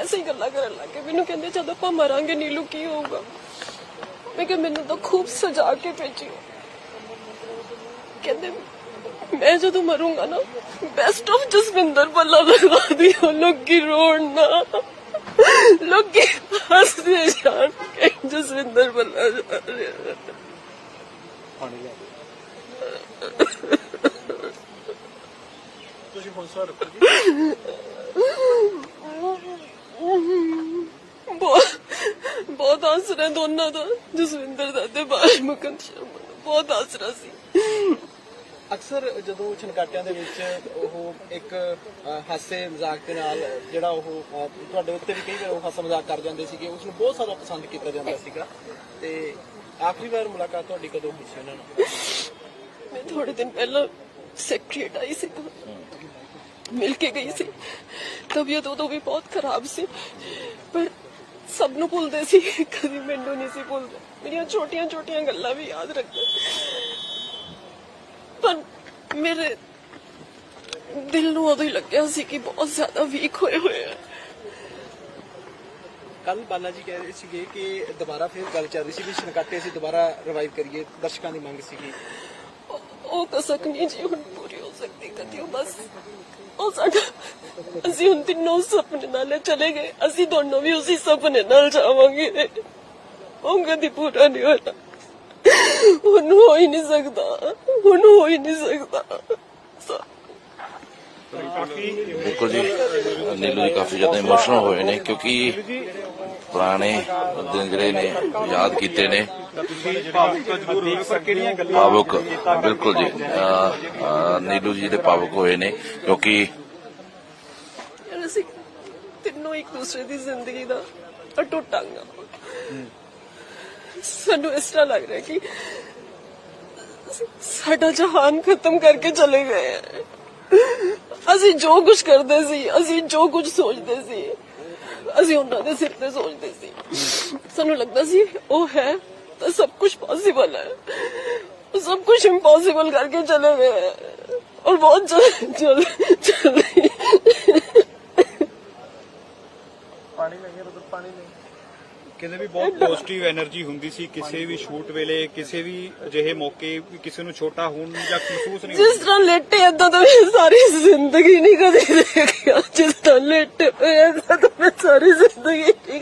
ਵੈਸੇ ਹੀ ਗੱਲਾਂ ਕਰਨ ਲੱਗ ਗਏ। ਮੈਨੂੰ ਕਹਿੰਦੇ, ਜਦੋਂ ਆਪਾਂ ਮਰਾਂਗੇ, ਨੀਲੂ, ਕੀ ਹੋਊਗਾ? ਮੈਂ ਕਿਹਾ, ਮੈਨੂੰ ਤਾਂ ਖੂਬ ਸਜਾ ਕੇ ਭੇਜਿਓ। ਕਹਿੰਦੇ, ਮੈਂ ਜਦੋਂ ਮਰੂੰਗਾ ਨਾ ਬੈਸਟ ਆਫ ਜਸਵਿੰਦਰ ਬੱਲਾ ਲਗਾ ਦਿਓ, ਲੋਕੀ ਰੋਣ ਨਾ। ਲੋਕੀ ਹੱਸਦੇ ਜਾਣ ਕਿ ਜਸਵਿੰਦਰ ਬੱਲਾ ਜਾ ਰਿਹਾ। ਤੁਸੀਂ ਹੁਣ ਸਵਾਲ ਰੱਖੋ ਜੀ। ਬਹੁਤ ਬਹੁਤ ਆਸਰਾ ਦੋਨਾਂ ਦਾ ਜਸਵਿੰਦਰ ਦਾ ਤੇ ਬਾਲ ਮੁਕੰਦ ਸ਼ਰਮਾ ਦਾ। ਬਹੁਤ ਆਸਰਾ ਸੀ। ਅਕਸਰ ਜਦੋਂ ਛਣਕਾਟਿਆਂ ਦੇ ਵਿੱਚ ਉਹ ਇੱਕ ਅ, ਹਾਸੇ ਮਜ਼ਾਕ ਦੇ ਨਾਲ ਜਿਹੜਾ ਉਹ ਅ, ਤੁਹਾਡੇ ਉੱਤੇ ਵੀ ਕਈ ਵਾਰ ਉਹ ਹਾਸਾ ਮਜ਼ਾਕ ਕਰ ਜਾਂਦੇ ਸੀਗੇ ਉਸ ਨੂੰ ਬਹੁਤ ਜ਼ਿਆਦਾ ਪਸੰਦ ਕੀਤਾ ਜਾਂਦਾ ਸੀਗਾ। ਤੇ ਆਖਰੀ ਵਾਰ ਮੁਲਾਕਾਤ ਤੁਹਾਡੀ ਕਦੋਂ ਹੋਈ ਸੀ ਉਹਨਾਂ ਨਾਲ? ਮੈਂ ਥੋੜੇ ਦਿਨ ਪਹਿਲਾਂ ਸੈਕਟਰੀਏਟ ਆਈ ਸੀ ਮਿਲ ਕੇ ਗਈ ਸੀ। ਤਬੀਅਤ ਉਦੋਂ ਵੀ ਬਹੁਤ ਖਰਾਬ ਸੀ। ਪਰ ਸਭ ਨੂੰ ਭੁੱਲਦੇ ਸੀ। ਕਦੀ ਮੈਨੂੰ ਨਹੀਂ ਸੀ ਭੁੱਲਦੇ। ਮੇਰੀਆਂ ਛੋਟੀਆਂ ਛੋਟੀਆਂ ਗੱਲਾਂ ਵੀ ਯਾਦ ਰੱਖਦੇ। ਪਰ ਮੇਰੇ ਦਿਲ ਨੂੰ ਉਦੋਂ ਹੀ ਲੱਗਿਆ ਸੀ ਕਿ ਬਹੁਤ ਜ਼ਿਆਦਾ ਵੀਕ ਹੋਏ ਹੋਏ ਆ। ਕੱਲ ਬਾਲਾ ਜੀ ਕਹਿ ਰਹੇ ਸੀਗੇ ਕਿ ਦੁਬਾਰਾ ਫਿਰ ਗੱਲ ਚੱਲ ਰਹੀ ਸੀ ਵੀ ਛਣਕਾਟੇ ਅਸੀਂ ਦੁਬਾਰਾ ਰਿਵਾਈਵ ਕਰੀਏ। ਦਰਸ਼ਕਾਂ ਦੀ ਮੰਗ ਸੀਗੀ। ਉਹ- ਉਹ ਕਸਕ ਨਹੀਂ ਜੀ ਹੁਣ ਪੂਰੀ ਹੋ ਸਕਦੀ। ਕਦੀ ਉਹ ਬਸ ਉਹ ਸਾਡਾ ਅਸੀਂ ਹੁਣ ਤਿੰਨੋਂ ਸੁਪਨੇ ਨਾਲ ਚਲੇ ਗਏ। ਅਸੀਂ ਦੋਨੋਂ ਵੀ ਉਸੇ ਸੁਪਨੇ ਨਾਲ ਜਾਵਾਂਗੇ। ਉਹ ਕਦੀ ਪੂਰਾ ਨਹੀਂ ਹੋਣਾ। ਹੁਣ ਹੋ ਹੀ ਨਹੀਂ ਸਕਦਾ। ਹੁਣ ਹੋ ਹੀ ਨਹੀਂ ਸਕਦਾ। ਬਿਲਕੁਲ ਜੀ। ਨੀਲੂ ਜੀ ਕਾਫੀ ਜ਼ਿਆਦਾ ਇਮੋਸ਼ਨਲ ਹੋਏ ਨੇ ਕਿਉਂਕਿ ਪੁਰਾਣੇ ਦਿਨ ਜਿਹੜੇ ਨੇ, ਯਾਦ ਕੀਤੇ ਨੇ। ਭਾਵੁਕ, ਬਿਲਕੁਲ ਜੀ। ਨੀਲੂ ਜੀ ਦੇ ਭਾਵੁਕ ਹੋਏ ਨੇ ਕਿਉਂਕਿ ਅਸੀਂ ਤਿੰਨੋਂ ਇੱਕ ਦੂਸਰੇ ਦੀ ਜ਼ਿੰਦਗੀ ਦਾ ਅਟੁੱਟ ਅੰਗ ਹਾਂ ਸਾਨੂੰ ਇਸ ਤਰ੍ਹਾਂ ਲੱਗ ਰਿਹਾ ਕਿ ਸਾਡਾ ਜਹਾਨ ਖਤਮ ਕਰਕੇ ਚਲੇ ਗਏ ਅਸੀਂ ਜੋ ਕੁਝ ਕਰਦੇ ਸੀ, ਅਸੀਂ ਜੋ ਕੁਝ ਸੋਚਦੇ ਸੀ, ਅਸੀਂ ਉਹਨਾਂ ਦੇ ਸਿਰ ਤੇ ਸੋਚਦੇ ਸੀ। ਸਾਨੂੰ ਲੱਗਦਾ ਸੀ ਉਹ ਹੈ ਤਾਂ ਸਭ ਕੁਝ ਪੋਸੀਬਲ ਹੈ। ਉਹ ਸਭ ਕੁਝ ਇੰਪੋਸੀਬਲ ਕਰਕੇ ਚਲੇ ਗਏ ਪਾਣੀ ਨਹੀਂ ਉਧਰ ਪਾਣੀ ਨਹੀਂ। ਕਹਿੰਦੇ ਵੀ ਬਹੁਤ ਪੋਜ਼ਿਟਿਵ એનર્ਜੀ ਹੁੰਦੀ ਸੀ ਕਿਸੇ ਵੀ ਸ਼ੂਟ ਵੇਲੇ ਕਿਸੇ ਵੀ ਅਜਿਹੇ ਮੌਕੇ ਕਿਸੇ ਨੂੰ ਛੋਟਾ ਹੋਣ ਜਾਂ ਮਹਿਸੂਸ ਨਹੀਂ ਜਿਸ ਤਰ੍ਹਾਂ ਲੇਟੇ ਏਦਾਂ ਤਾਂ ਮੈਂ ਸਾਰੀ ਜ਼ਿੰਦਗੀ ਨਹੀਂ ਕਦੇ ਦੇਖਿਆ। ਜਿਸ ਤਰ੍ਹਾਂ ਲੇਟੇ ਹੋਏ ਤਾਂ ਮੈਂ ਸਾਰੀ ਜ਼ਿੰਦਗੀ ਨਹੀਂ